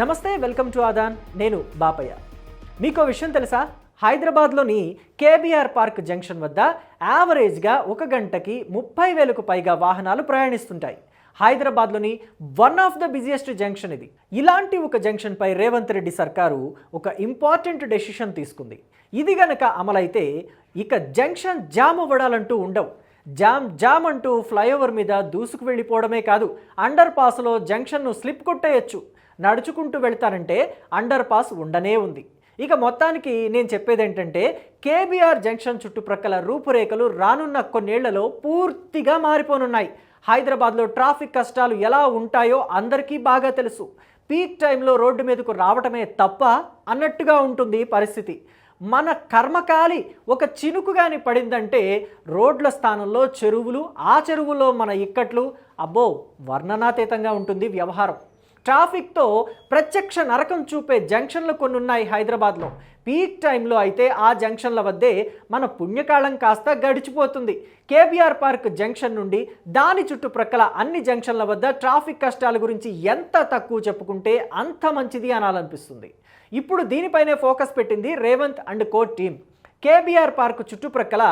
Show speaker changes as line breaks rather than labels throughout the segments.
నమస్తే welcome to Aadan. నేను బాపయ్య. మీకు విషయం తెలుసా? హైదరాబాద్లోని కేబీఆర్ పార్క్ జంక్షన్ వద్ద యావరేజ్గా ఒక గంటకి ముప్పై వేలకు పైగా వాహనాలు ప్రయాణిస్తుంటాయి. హైదరాబాద్లోని one of the busiest junction ఇది. ఇలాంటి ఒక జంక్షన్పై రేవంత్ రెడ్డి సర్కారు ఒక ఇంపార్టెంట్ డెసిషన్ తీసుకుంది. ఇది గనక అమలైతే ఇక జంక్షన్ జామ్ అవ్వడాలంటూ ఉండవు. జామ్ జామ్ అంటూ ఫ్లైఓవర్ మీద దూసుకు వెళ్ళిపోవడమే కాదు అండర్ పాస్లో జంక్షన్ను స్లిప్ కొట్టేయచ్చు. నడుచుకుంటూ వెళ్తారంటే అండర్ పాస్ ఉండనే ఉంది. ఇక మొత్తానికి నేను చెప్పేది ఏంటంటే కేబీఆర్ జంక్షన్ చుట్టుప్రక్కల రూపురేఖలు రానున్న కొన్నేళ్ళలో పూర్తిగా మారిపోనున్నాయి. హైదరాబాద్లో ట్రాఫిక్ కష్టాలు ఎలా ఉంటాయో అందరికీ బాగా తెలుసు. పీక్ టైంలో రోడ్డు మీదకు రావటమే తప్ప అన్నట్టుగా ఉంటుంది పరిస్థితి. మన కర్మకాలి ఒక చినుకు కానీ పడిందంటే రోడ్ల స్థానంలో చెరువులు ఆ చెరువులో మన ఇక్కట్లు. అబ్బో వర్ణనాతీతంగా ఉంటుంది వ్యవహారం. ట్రాఫిక్తో ప్రత్యక్ష నరకం చూపే జంక్షన్లు కొన్ని ఉన్నాయి హైదరాబాద్లో. పీక్ టైంలో అయితే ఆ జంక్షన్ల వద్దే మన పుణ్యకాలం కాస్త గడిచిపోతుంది. కేబీఆర్ పార్క్ జంక్షన్ నుండి దాని చుట్టుప్రక్కల అన్ని జంక్షన్ల వద్ద ట్రాఫిక్ కష్టాల గురించి ఎంత తక్కువ చెప్పుకుంటే అంత మంచిది అనాలనిపిస్తుంది. ఇప్పుడు దీనిపైనే ఫోకస్ పెట్టింది Revanth and co team KBR park చుట్టుప్రక్కల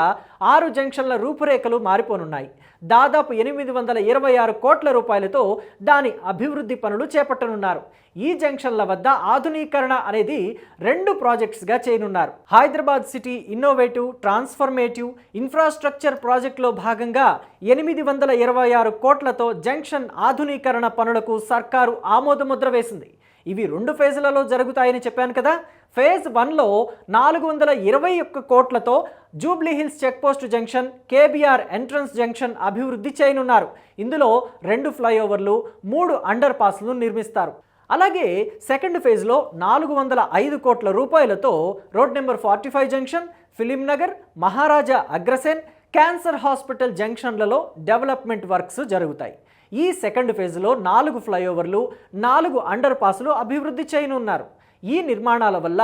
ఆరు జంక్షన్ల రూపురేఖలు మారిపోనున్నాయి. దాదాపు ఎనిమిది వందల ఇరవై ఆరు కోట్ల రూపాయలతో దాని అభివృద్ధి పనులు చేపట్టనున్నారు. ఈ జంక్షన్ల వద్ద ఆధునీకరణ అనేది రెండు ప్రాజెక్ట్స్గా చేయనున్నారు. Hyderabad city innovative transformative infrastructure ప్రాజెక్టులో భాగంగా ఎనిమిది వందల ఇరవై ఆరు కోట్లతో జంక్షన్ ఆధునీకరణ పనులకు సర్కారు ఆమోదముద్ర వేసింది. ఇవి రెండు ఫేజ్లలో జరుగుతాయని చెప్పాను కదా. ఫేజ్ వన్లో నాలుగు వందల ఇరవై ఒక్క కోట్లతో Jubilee Hills checkpost junction KBR entrance junction అభివృద్ధి చేయనున్నారు. ఇందులో రెండు ఫ్లైఓవర్లు మూడు అండర్ పాస్లు నిర్మిస్తారు. అలాగే సెకండ్ ఫేజ్లో నాలుగు వందల ఐదు కోట్ల రూపాయలతో road number forty five junction Film Nagar Maharaja Agrasen cancer hospital జంక్షన్లలో development works జరుగుతాయి. ఈ సెకండ్ ఫేజ్లో నాలుగు ఫ్లైఓవర్లు నాలుగు అండర్ పాస్లు అభివృద్ధి చేయనున్నారు. ఈ నిర్మాణాల వల్ల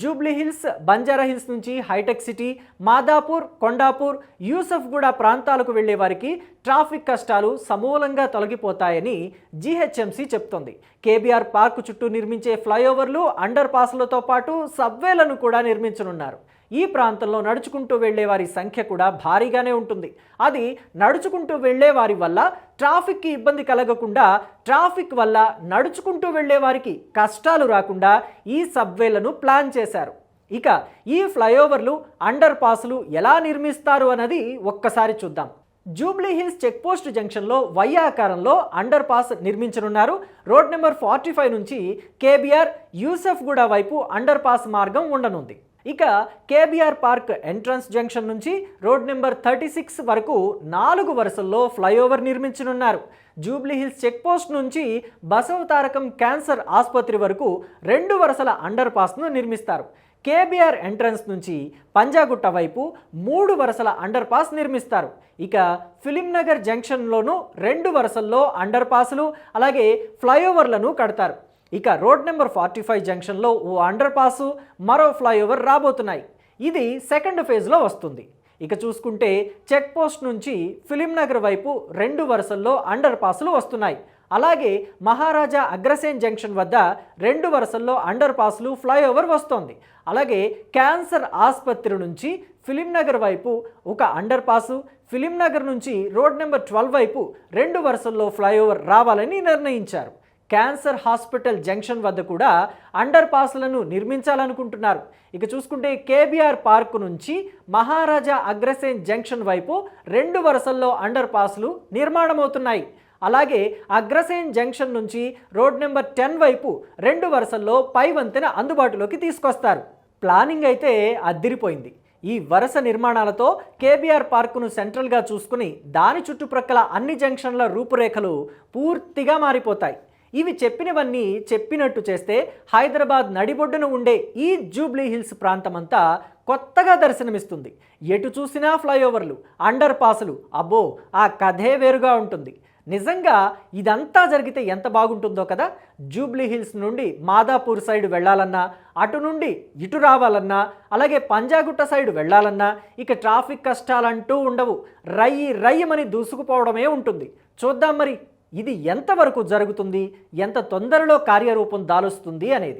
జూబ్లీ హిల్స్ బంజారా హిల్స్ నుంచి హైటెక్ సిటీ మాదాపూర్ కొండాపూర్ యూసఫ్గూడ ప్రాంతాలకు వెళ్ళే వారికి ట్రాఫిక్ కష్టాలు సమూలంగా తొలగిపోతాయని జీహెచ్ఎంసీ చెప్తోంది. కేబీఆర్ పార్క్ చుట్టూ నిర్మించే ఫ్లైఓవర్లు అండర్ పాస్లతో పాటు సబ్వేలను కూడా నిర్మించనున్నారు. ఈ ప్రాంతంలో నడుచుకుంటూ వెళ్ళే వారి సంఖ్య కూడా భారీగానే ఉంటుంది. అది నడుచుకుంటూ వెళ్ళే వారి వల్ల ట్రాఫిక్కి ఇబ్బంది కలగకుండా ట్రాఫిక్ వల్ల నడుచుకుంటూ వెళ్ళే వారికి కష్టాలు రాకుండా ఈ సబ్వేలను ప్లాన్ చేశారు. ఇక ఈ ఫ్లైఓవర్లు అండర్ పాస్లు ఎలా నిర్మిస్తారు అన్నది ఒక్కసారి చూద్దాం. జూబ్లీ హిల్స్ చెక్పోస్ట్ జంక్షన్లో వై ఆకారంలో అండర్ పాస్ నిర్మించనున్నారు. రోడ్ నెంబర్ ఫార్టీ ఫైవ్ నుంచి కేబీఆర్ యూసెఫ్గూడ వైపు అండర్ పాస్ మార్గం ఉండనుంది. ఇక కేబీఆర్ పార్క్ ఎంట్రన్స్ జంక్షన్ నుంచి రోడ్ నెంబర్ థర్టీ సిక్స్ వరకు నాలుగు వరుసల్లో ఫ్లైఓవర్ నిర్మించనున్నారు. జూబ్లీహిల్స్ చెక్పోస్ట్ నుంచి బసవతారకం క్యాన్సర్ ఆసుపత్రి వరకు రెండు వరుసల అండర్ పాస్ను నిర్మిస్తారు. కేబీఆర్ ఎంట్రన్స్ నుంచి పంజాగుట్ట వైపు మూడు వరుసల అండర్ పాస్ నిర్మిస్తారు. ఇక ఫిలింనగర్ జంక్షన్లోనూ రెండు వరుసల్లో అండర్ పాసులు అలాగే ఫ్లైఓవర్లను కడతారు. ఇక రోడ్ నెంబర్ ఫార్టీ ఫైవ్ జంక్షన్లో ఓ అండర్ పాసు మరో ఫ్లైఓవర్ రాబోతున్నాయి. ఇది సెకండ్ ఫేజ్లో వస్తుంది. ఇక చూసుకుంటే చెక్ పోస్ట్ నుంచి ఫిలిం నగర్ వైపు రెండు వరుసల్లో అండర్ పాసులు వస్తున్నాయి. అలాగే మహారాజా అగ్రసేన్ జంక్షన్ వద్ద రెండు వరుసల్లో అండర్ పాస్లు ఫ్లైఓవర్ వస్తోంది. అలాగే క్యాన్సర్ ఆసుపత్రి నుంచి ఫిలిం నగర్ వైపు ఒక అండర్ పాసు ఫిలిం నగర్ నుంచి రోడ్ నెంబర్ ట్వెల్వ్ వైపు రెండు వరుసల్లో ఫ్లైఓవర్ రావాలని నిర్ణయించారు. క్యాన్సర్ హాస్పిటల్ జంక్షన్ వద్ద కూడా అండర్ పాస్లను నిర్మించాలనుకుంటున్నారు. ఇక చూసుకుంటే కేబీఆర్ పార్క్ నుంచి మహారాజా అగ్రసేన్ జంక్షన్ వైపు రెండు వరుసల్లో అండర్ పాస్లు నిర్మాణమవుతున్నాయి. అలాగే అగ్రసేన్ జంక్షన్ నుంచి రోడ్ నెంబర్ టెన్ వైపు రెండు వరుసల్లో పై వంతెన అందుబాటులోకి తీసుకొస్తారు. ప్లానింగ్ అయితే అద్దిరిపోయింది. ఈ వరుస నిర్మాణాలతో కేబీఆర్ పార్కును సెంట్రల్గా చూసుకుని దాని చుట్టుప్రక్కల అన్ని జంక్షన్ల రూపురేఖలు పూర్తిగా మారిపోతాయి. ఇవి చెప్పినవన్నీ చెప్పినట్టు చేస్తే హైదరాబాద్ నడిబొడ్డున ఉండే ఈ జూబ్లీ హిల్స్ ప్రాంతమంతా కొత్తగా దర్శనమిస్తుంది. ఎటు చూసినా ఫ్లైఓవర్లు అండర్ పాసులు అబ్బో ఆ కథే వేరుగా ఉంటుంది. నిజంగా ఇదంతా జరిగితే ఎంత బాగుంటుందో కదా? జూబ్లీ హిల్స్ నుండి మాదాపూర్ సైడ్ వెళ్ళాలన్నా అటు నుండి ఇటు రావాలన్నా అలాగే పంజాగుట్ట సైడ్ వెళ్ళాలన్నా ఇక ట్రాఫిక్ కష్టాలంటూ ఉండవు. రయ్యి రయ్యమని దూసుకుపోవడమే ఉంటుంది. చూద్దాం మరి ఇది ఎంతవరకు జరుగుతుంది? ఎంత తొందరలో కార్యరూపం దాలుస్తుంది అనేది.